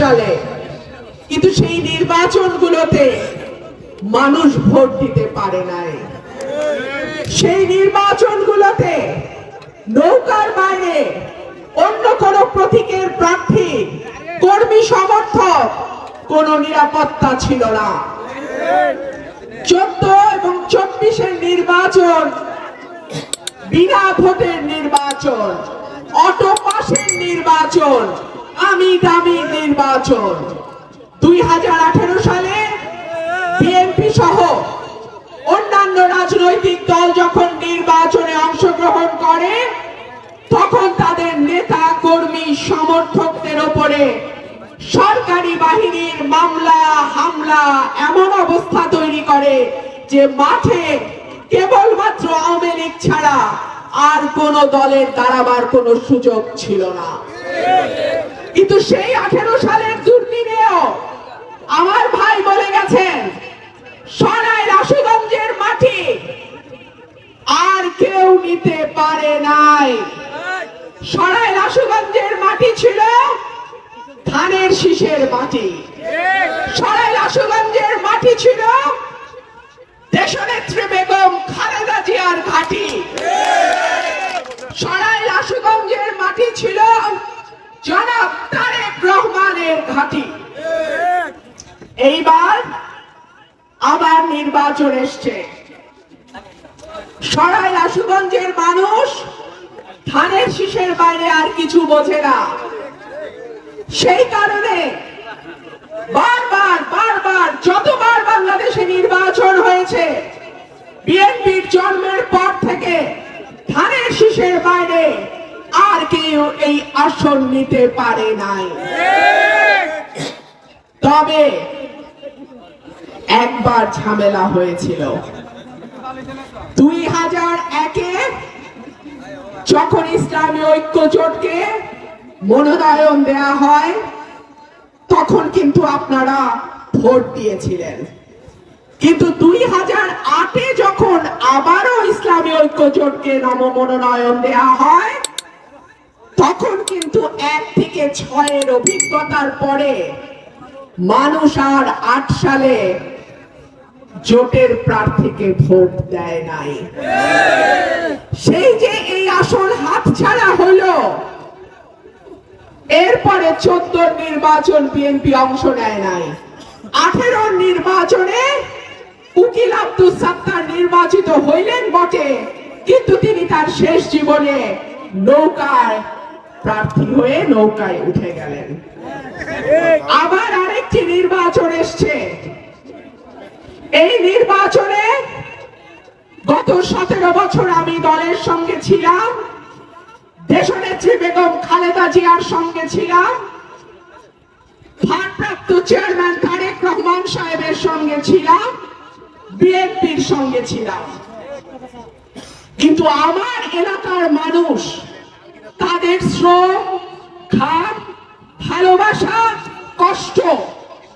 সালে। কিন্তু সেই নির্বাচনগুলোতে মানুষ ভোট দিতে পারে নাই। সেই নির্বাচনগুলোতে নৌকার বাইরে অন্য কোন প্রতীকের প্রার্থী, কর্মী, সমর্থক কোন নিরাপত্তা ছিল না। চোদ্দ এবং চব্বিশের নির্বাচন বিনা ভোটের নির্বাচন, অটো পাসের নির্বাচন আমি দামি নির্বাচন। দুই হাজার আঠেরো সালে বিএনপি সহ অন্যান্য রাজনৈতিক দল যখন নির্বাচনে অংশগ্রহণ করে, তখন তাদের নেতা, কর্মী, সমর্থকদের ওপরে সরকারি বাহিনীর মামলা, হামলা এমন অবস্থা তৈরি করে যে মাঠে কেবলমাত্র আওয়ামী লীগ ছাড়া আর কোন দলের দাঁড়াবার কোনো সুযোগ ছিল না। কিন্তু সেই আঠেরো সালের দুর্দিনেও আমার ভাই বলে গেছেন সরাই রাশুগঞ্জের মাটি আর কেউ নিতে পারে নাই। সরাই রাশুগঞ্জের মাটি ছিল ধানের শীষের মাটি। সরাই রাশুগঞ্জের মাটি ছিল দেশনেত্রী বেগম খালেদা জিয়ার ঘাটি। সরাই রাশুগঞ্জের মাটি ছিল জনাব তারেক রহমানের ঘাটি। এইবার আবার নির্বাচন এসছে। সরাই রাশুগঞ্জের মানুষ ধানের শীষের বাইরে আর কিছু বোঝে না। সেই কারণে বারবার বারবার, যতবার বাংলাদেশে নির্বাচন হয়েছে, বিএনপির জন্মের পর থেকে ধানের শীষের বাইরে আর কেউ এই আসন নিতে পারে নাই। তবে একবার ঝামেলা হয়েছিল। দুই হাজার একে যখন ইসলামী ঐক্য জোটকে মনোনয়ন দেয়া হয়, তখন কিন্তু আপনারা ভোট দিয়েছিলেন। কিন্তু দুই হাজার আটে যখন আবারও ইসলামী ঐক্য জোটকে নব মনোনয়ন দেয়া হয় তখন কিন্তু এক থেকে ছয়ের অভিজ্ঞতার পরে মানুষ আর আট সালে জোটের প্রার্থীকে ভোট দেয় নাই। সেই যে এই আসন হাতছাড়া হলো, এরপরে চোদ্দ নির্বাচন বিএনপি অংশ নেয় নাই। আঠেরো নির্বাচনে উকিল আব্দুল সাত্তার নির্বাচিত হইলেন বটে, কিন্তু তিনি তার শেষ জীবনে নৌকায় প্রার্থী হয়ে নৌকায় উঠে গেলেন। আবার আরেকটি নির্বাচন এসছে। এই নির্বাচনে গত সতেরো বছর আমি দলের সঙ্গে ছিলাম। দেশনেত্রী বেগম খালেদা জিয়ার সঙ্গে ছিলাম। ভারপ্রাপ্ত চেয়ারম্যান তারেক রহমান সাহেবের সঙ্গে ছিলাম। বিএনপির সঙ্গে ছিলাম। কিন্তু আমার এলাকার মানুষ তাদের শ্রম ঘাম ভালোবাসা, কষ্ট,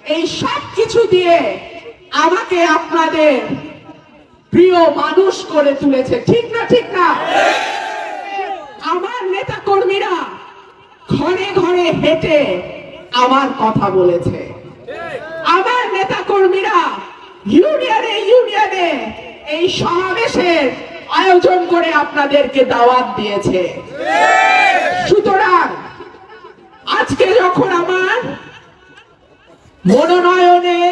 এই সব কিছু দিয়ে আমাকে আপনাদের প্রিয় মানুষ করে তুলেছে। ঠিক না ঠিক না? আমার নেতা কর্মীরা ঘরে ঘরে হেঁটে আমার কথা বলেছে। আমার নেতা কর্মীরা ইউনিয়নে ইউনিয়নে এই সমাবেশের আয়োজন করে আপনাদেরকে দাওয়াত দিয়েছে। সুতরাং, আজকে যখন আমার মনোনয়নে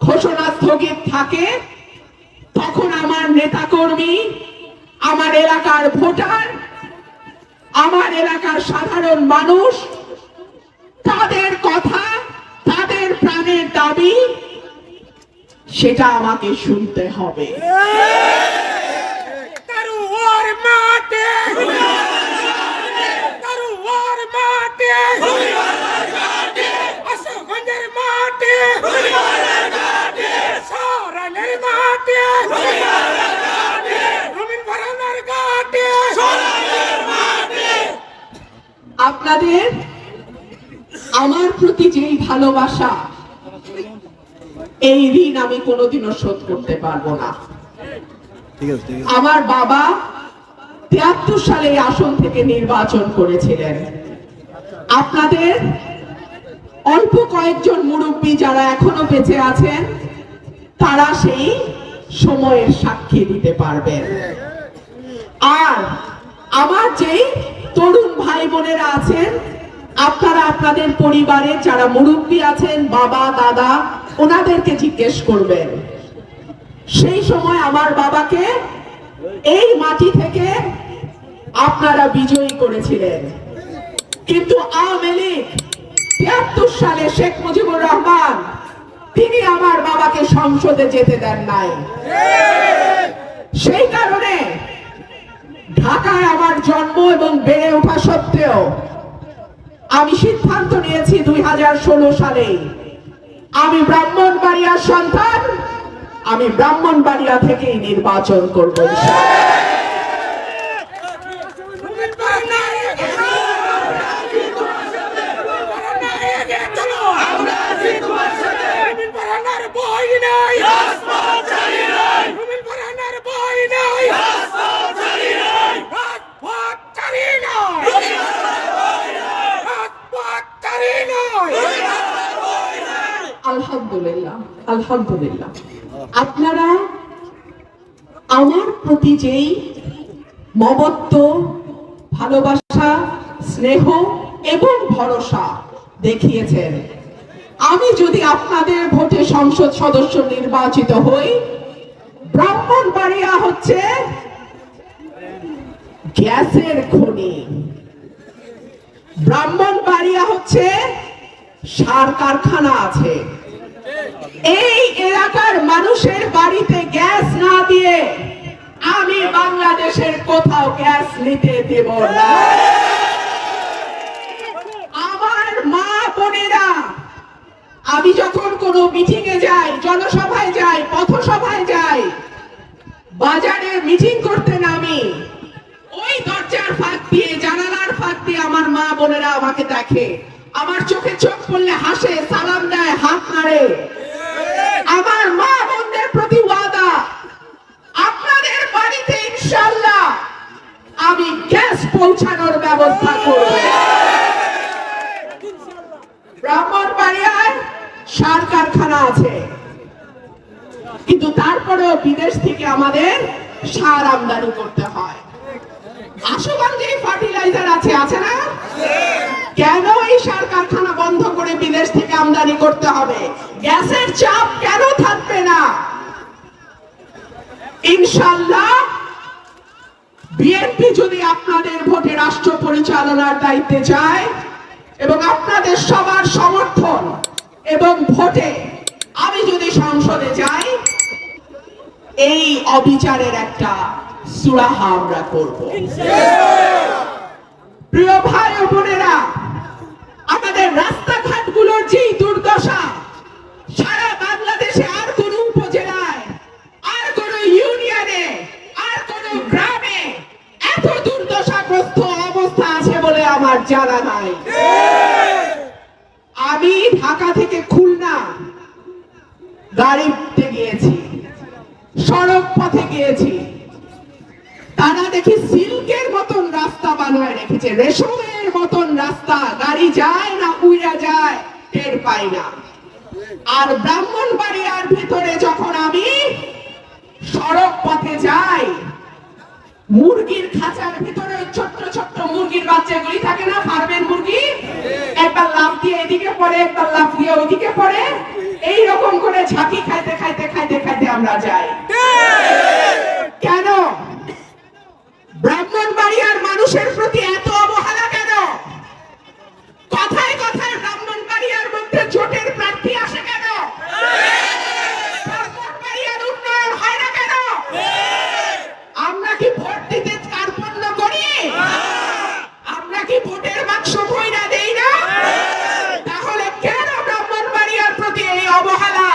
ঘোষণা স্থগিত থাকে, তখন আমার নেতাকর্মী, আমার এলাকার ভোটার, আমার এলাকার সাধারণ মানুষ, তাদের কথা, তাদের প্রাণের দাবি, সেটা আমাকে শুনতে হবে তরুয়ার মাঠে তরুয়ার মাঠে অশোকগঞ্জের মাঠে সরানের মাঠে রবীন ভরানার ঘাটে আপনাদের আমার প্রতি যেই ভালোবাসা এই ঋণ আমি কোনোদিনও শোধ করতে পারব না। আমার বাবা তিয়াত্তর সালে এই আসন থেকে নির্বাচন করেছিলেন। আপনাদের অল্প কয়েকজন মুরব্বী যারা এখনও বেঁচে আছেন, তারা সেই সময়ের সাক্ষী দিতে পারবেন। আর আমার যেই তরুণ ভাই বোনেরা আছেন, আপনারা আপনাদের পরিবারে যারা মুরব্বী আছেন, বাবা, দাদা, ওনাদেরকে জিজ্ঞেস করবেন। সেই সময় আমার বাবাকে এই মাটি থেকে আপনারা বিজয়ী করেছিলেন। কিন্তু আওয়ামী লীগ তিয়াত্তর সালে শেখ মুজিবুর রহমান, তিনি আমার বাবাকে সংসদে যেতে দেন নাই। সেই কারণে ঢাকায় আমার জন্ম এবং বেড়ে ওঠা সত্ত্বেও আমি সিদ্ধান্ত নিয়েছি দুই হাজার ষোলো সালে, আমি ব্রাহ্মণবাড়িয়ার সন্তান, আমি ব্রাহ্মণবাড়িয়া থেকেই নির্বাচন করব। আলহামদুলিল্লাহ আলহামদুলিল্লাহ। আপনারা আমার প্রতি যেই মমত্ব, ভালোবাসা, স্নেহ এবং ভরসা দেখিয়েছেন, আমি যদি আপনাদের ভোটে সংসদ সদস্য নির্বাচিত হই, ব্রাহ্মণবাড়িয়া হচ্ছে গ্যাসের খনি। ব্রাহ্মণবাড়িয়া হচ্ছে সার কারখানা আছে। এই এলাকার মানুষের বাড়িতে গ্যাস না দিয়ে আমি বাংলাদেশের কোথাও গ্যাস নিতে দেব না। আমার মা বোনেরা, আমি যখন কোনো মিটিং এ যাই, জনসভায় যাই, পথসভায় যাই, বাজারে মিটিং করতে নামি, ওই দরজার ফাঁক দিয়ে, জানালার ফাঁক দিয়ে আমার মা বোনেরা আমাকে দেখে। আমার চোখে চোখ পড়লে হাসে, সালাম দেয়, হাত নাড়ে আমার মা বোনদের প্রতি ওয়াদা আপনাদের বাড়িতে ইনশাল্লাহ আমি গ্যাস পৌঁছানোর ব্যবস্থা করব। ব্রাহ্মণবাড়িয়ায় সার কারখানা আছে। কিন্তু তারপরেও বিদেশ থেকে আমাদের সার আমদানি করতে হয়। কেন এই সার কারখানা বন্ধ করে বিদেশ থেকে আমদানি করতে হবে? গ্যাসের চাপ কেন থাকবে না? ইনশাল্লাহ বিএনপি যদি আপনাদের ভোটে রাষ্ট্র পরিচালনার দায়িত্বে যায় এবং আপনাদের সবার সমর্থন এবং ভোটে আমি যদি সংসদে যাই, এই অবিচারের একটা সুরাহা আমরা করব। প্রিয় ভাই ও বোনেরা, আমাদের রাস্তাঘাটগুলোর যে দুর্দশা জানা নাই। আমি ঢাকা থেকে খুলনা গাড়িতে গিয়েছি, সড়ক পথে গিয়েছি। তারা দেখি সিল্কের মতন রাস্তা বানায় রেখেছে, রেশমের মতন রাস্তা, গাড়ি যায় না উইরা যায়, টের পাই না। আর ব্রাহ্মণ ব্রাহ্মণবাড়িয়ার ভিতরে যখন আমি সড়ক পথে যাই, মুরগির খাঁচার ভিতরে পড়ে একটা লাফ দিয়ে ওইদিকে পরে এই রকম করে ঝাঁকি খাইতে খাইতে খাইতে খাইতে আমরা যাই কেন ব্রাহ্মণবাড়িয়ার মানুষের প্রতি এত অবহেলা কেন কথায় কথায় ব্রাহ্মণবাড়িয়ার মধ্যে জোটের প্রার্থী আসে কেন ব্রাহ্মণবাড়িয়ার উন্নয়ন হয় না কেন আমরা কি ভোট দিতে কার্পণ্য করি আমরা কি ভোটের বাক্স বইরা দেই না তাহলে কেন ব্রাহ্মণবাড়িয়ার প্রতি এই অবহেলা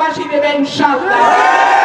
এই দেবেন ইনশাআল্লাহ।